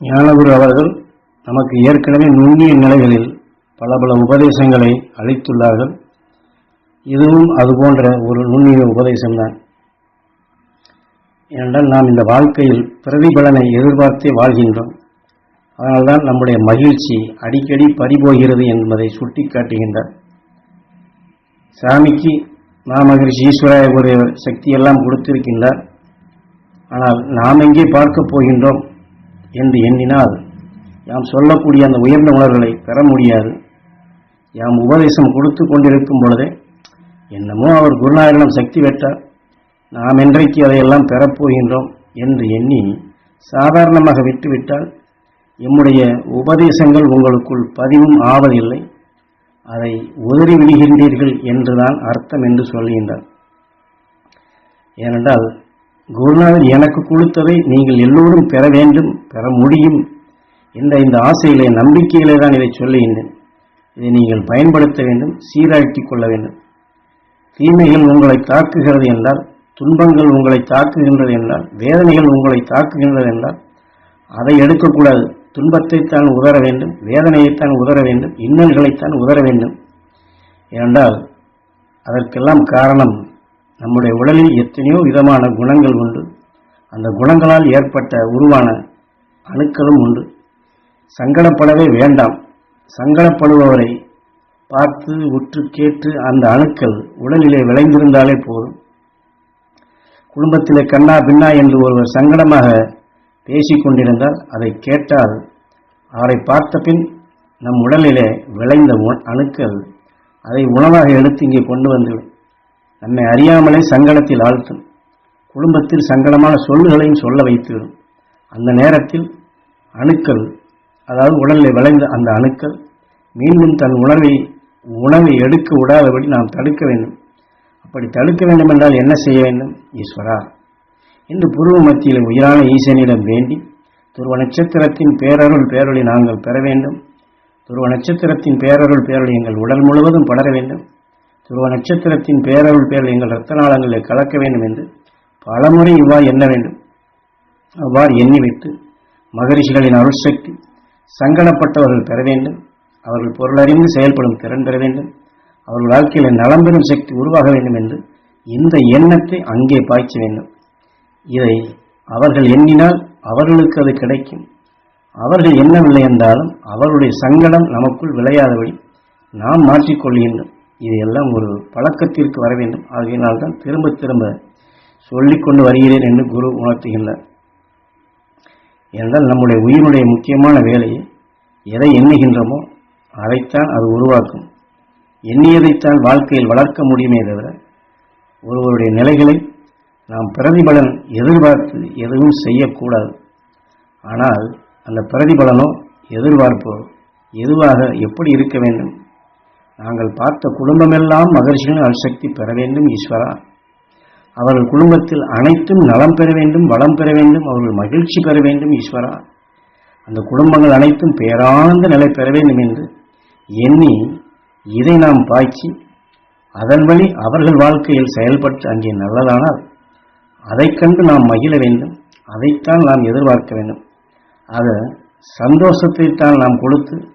ஞானகுரு அவர்கள் நமக்கு ஏற்கனவே நுண்ணிய நிலைகளில் பல பல உபதேசங்களை அளித்துள்ளார்கள். இதுவும் அதுபோன்ற ஒரு நுண்ணிய உபதேசம்தான். ஏனென்றால் நாம் இந்த வாழ்க்கையில் பிரதிபலனை எதிர்பார்த்தே வாழ்கின்றோம். அதனால்தான் நம்முடைய மகிழ்ச்சி அடிக்கடி பறிபோகிறது என்பதை சுட்டிக்காட்டுகின்றார். சாமிக்கு மாமகிழ்ச்சி ஈஸ்வராய ஒரு சக்தியெல்லாம் கொடுத்திருக்கின்றார். ஆனால் நாம் எங்கே பார்க்கப் போகின்றோம்? என்று எண்ணினால் யாம் சொல்லக்கூடிய அந்த உயர்ந்த உணர்வுகளை பெற முடியாது. யாம் உபதேசம் கொடுத்து கொண்டிருக்கும் பொழுதே என்னமோ அவர் குருநாயகனம் சக்தி பெற்றார். நாம் என்றைக்கு அதையெல்லாம் பெறப்போகின்றோம் என்று எண்ணி சாதாரணமாக விட்டுவிட்டால் எம்முடைய உபதேசங்கள் உங்களுக்குள் பதிவும் ஆவதில்லை. அதை உதறி விடுகின்றீர்கள் என்றுதான் அர்த்தம் என்று சொல்கின்றார். ஏனென்றால் குருநாதர் எனக்கு கொடுத்ததை நீங்கள் எல்லோரும் பெற வேண்டும் பெற முடியும் என்ற இந்த ஆசையிலே நம்பிக்கையிலே தான் இதை சொல்லுகின்றேன். இதை நீங்கள் பயன்படுத்த வேண்டும் சீராட்டி கொள்ள வேண்டும். தீமைகள் உங்களை தாக்குகிறது என்றால் துன்பங்கள் உங்களை தாக்குகின்றது என்றால் வேதனைகள் உங்களை தாக்குகின்றது என்றால் அதை எடுக்கக்கூடாது. துன்பத்தைத்தான் உதர வேண்டும் வேதனையைத்தான் உதர வேண்டும் இன்னல்களைத்தான் உதர வேண்டும். ஏனென்றால் அதற்கெல்லாம் காரணம் நம்முடைய உடலில் எத்தனையோ விதமான குணங்கள் உண்டு. அந்த குணங்களால் ஏற்பட்ட உருவான அணுக்களும் உண்டு. சங்கடப்படவே வேண்டாம். சங்கடப்படுபவரை பார்த்து உற்று கேட்டு அந்த அணுக்கள் உடலிலே விளைந்திருந்தாலே போதும். குடும்பத்திலே கண்ணா பின்னா என்று ஒருவர் சங்கடமாக பேசிக் கொண்டிருந்தால் அதை கேட்டால் அவரை பார்த்த பின் நம் உடலிலே விளைந்த அணுக்கள் அதை உணவாக எடுத்து இங்கே கொண்டு வந்துவிடும் நம்மை அறியாமலே சங்கடத்தில் ஆழ்த்தும். குடும்பத்தில் சங்கடமான சொல்லுகளையும் சொல்ல வைத்துவிடும் அந்த நேரத்தில் அணுக்கள் அதாவது உடலில் விளைந்த அந்த அணுக்கள் மீண்டும் தன் உணர்வை உணவை எடுக்க விடாதபடி நாம் தடுக்க வேண்டும். அப்படி தடுக்க வேண்டும் என்றால் என்ன செய்ய வேண்டும்? ஈஸ்வரா. என்று புருவ மத்தியில் உயிரான ஈசனிடம் வேண்டி துருவ நட்சத்திரத்தின் பேரருள் பேரொளி நாங்கள் பெற வேண்டும். துருவ நட்சத்திரத்தின் பேரருள் பேரொளி எங்கள் உடல் முழுவதும் படர வேண்டும். துருவ நட்சத்திரத்தின் பேரருள் பேர் எங்கள் ரத்த நாளங்களில் கலக்க வேண்டும் என்று பலமுறை இவ்வாறு எண்ண வேண்டும். அவ்வாறு எண்ணி வைத்து மகரிஷிகளின் அருள் சக்தி சங்கடப்பட்டவர்கள் பெற வேண்டும். அவர்கள் பொருளறிந்து செயல்படும் திறன் பெற வேண்டும். அவர்கள் வாழ்க்கையில் நலம் பெறும் சக்தி உருவாக வேண்டும் என்று இந்த எண்ணத்தை அங்கே பாய்ச்ச வேண்டும். இதை அவர்கள் எண்ணினால் அவர்களுக்கு அது கிடைக்கும். அவர்கள் எண்ணவில்லை என்றாலும் அவர்களுடைய சங்கடம் நமக்குள் விளையாதபடி நாம் மாற்றிக்கொள்கின்றோம் இதையெல்லாம் ஒரு பழக்கத்திற்கு வர வேண்டும். ஆகையினால் தான் திரும்ப திரும்ப சொல்லிக்கொண்டு வருகிறேன் என்று குரு உணர்த்துகின்றார். ஏனென்றால் நம்முடைய உயிரினுடைய முக்கியமான வேலையை எதை எண்ணுகின்றோமோ அதைத்தான் அது உருவாக்கும். எண்ணியதைத்தான் வாழ்க்கையில் வளர்க்க முடியுமே தவிர ஒருவருடைய நிலைகளை நாம் பிரதிபலன் எதிர்பார்த்து எதுவும் செய்யக்கூடாது. ஆனால் அந்த பிரதிபலனோ எதிர்பார்ப்போ எதுவாக எப்படி இருக்க வேண்டும்? நாங்கள் பார்த்த குடும்பமெல்லாம் மகர்ஷிகளின் அல்சக்தி பெற வேண்டும் ஈஸ்வரா. அவர்கள் குடும்பத்தில் அனைத்தும் நலம் பெற வேண்டும் வளம் பெற வேண்டும் அவர்கள் மகிழ்ச்சி பெற வேண்டும் ஈஸ்வரா. அந்த குடும்பங்கள் அனைத்தும் பேரானந்த நிலை பெற வேண்டும் என்று எண்ணி இதை நாம் பாய்ச்சி அதன் வழி அவர்கள் வாழ்க்கையில் செயல்பட்டு அங்கே நல்லதானால் அதைக் கண்டு நாம் மகிழ வேண்டும். அதைத்தான் நாம் எதிர்பார்க்க வேண்டும். ஆக சந்தோஷத்தைத்தான் நாம் கொடுத்து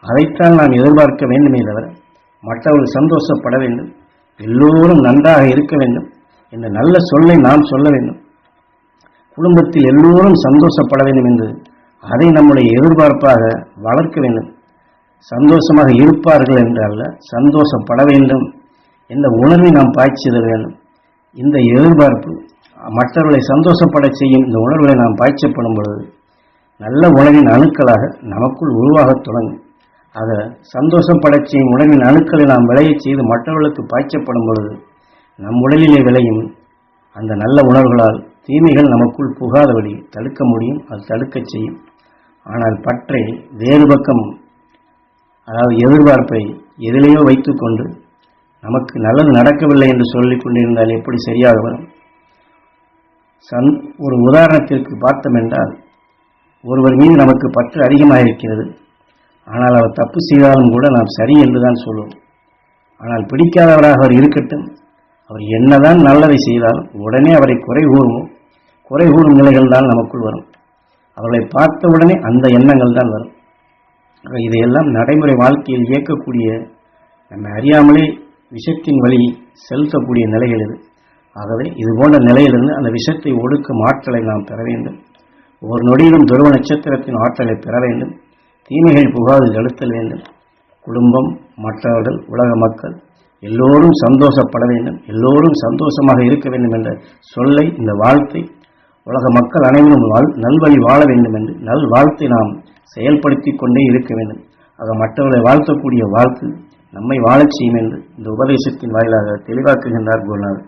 அதைத்தான் நாம் எதிர்பார்க்க வேண்டுமே தவிர மற்றவர்கள் சந்தோஷப்பட வேண்டும். எல்லோரும் நன்றாக இருக்க வேண்டும். என்ற நல்ல சொல்லை நாம் சொல்ல வேண்டும். குடும்பத்தில் எல்லோரும் சந்தோஷப்பட வேண்டும் என்று அதை நம்முடைய எதிர்பார்ப்பாக வளர்க்க வேண்டும். சந்தோஷமாக இருப்பார்கள் என்றல்ல சந்தோஷப்பட வேண்டும் என்ற உணர்வை நாம் பாய்ச்சிதல் வேண்டும். இந்த எதிர்பார்ப்பு மற்றவர்களை சந்தோஷப்பட செய்யும் இந்த உணர்வுகளை நாம் பாய்ச்சப்படும் பொழுது நல்ல உணவின் அணுக்களாக நமக்குள் உருவாகத் தொடங்கும். அதை சந்தோஷப்படச் செய்யும் உணவின் அணுக்களை நாம் விளையச் செய்து மற்றவர்களுக்கு பாய்ச்சப்படும் பொழுது நம் உடலிலே விளையும் அந்த நல்ல உணர்வுகளால் தீமைகள் நமக்குள் புகாதபடி தடுக்க முடியும் அது தடுக்கச் செய்யும். ஆனால் பற்றை வேறு பக்கம் அதாவது எதிர்பார்ப்பை எதிலேயோ வைத்துக்கொண்டு நமக்கு நல்லது நடக்கவில்லை என்று சொல்லிக் கொண்டிருந்தால் எப்படி சரியாக வரும்? சந் ஒரு உதாரணத்திற்கு பார்த்தோம் என்றால் ஒருவர் மீது நமக்கு பற்று அதிகமாக இருக்கிறது ஆனால் அவர் தப்பு செய்தாலும் கூட நாம் சரி என்றுதான் சொல்லுவோம். ஆனால் பிடிக்காதவராக அவர் இருக்கட்டும். அவர் என்னதான் நல்லதை செய்தாலும் உடனே அவரை குறை கூறுவோம். குறை கூறும் நிலைகள் தான் நமக்குள் வரும். அவர்களை பார்த்தவுடனே அந்த எண்ணங்கள் தான் வரும். இதையெல்லாம் நடைமுறை வாழ்க்கையில் இயக்கக்கூடிய நம்ம அறியாமலே விஷத்தின் வழி செலுத்தக்கூடிய நிலைகள் இது. ஆகவே இது போன்ற நிலையிலிருந்து அந்த விஷத்தை ஒடுக்கும் ஆற்றலை நாம் பெற வேண்டும். ஒரு நொடியிலும் துருவ நட்சத்திரத்தின் ஆற்றலை பெற வேண்டும். தீமைகள் புகாது செலுத்தல் வேண்டும். குடும்பம் மற்றவர்கள் உலக மக்கள் எல்லோரும் சந்தோஷப்பட வேண்டும். எல்லோரும் சந்தோஷமாக இருக்க வேண்டும் என்ற சொல்லை இந்த வாழ்த்தை உலக மக்கள் அனைவரும் வாழ்- நல்வழி வாழ வேண்டும் என்று நல் வாழ்த்தை நாம் செயல்படுத்தி கொண்டே இருக்க வேண்டும். ஆக மற்றவர்களை வாழ்த்தக்கூடிய வாழ்த்து நம்மை வாழச் செய்யும் என்று இந்த உபதேசத்தின் வாயிலாக தெளிவாக்குகின்றார் குருநாதர்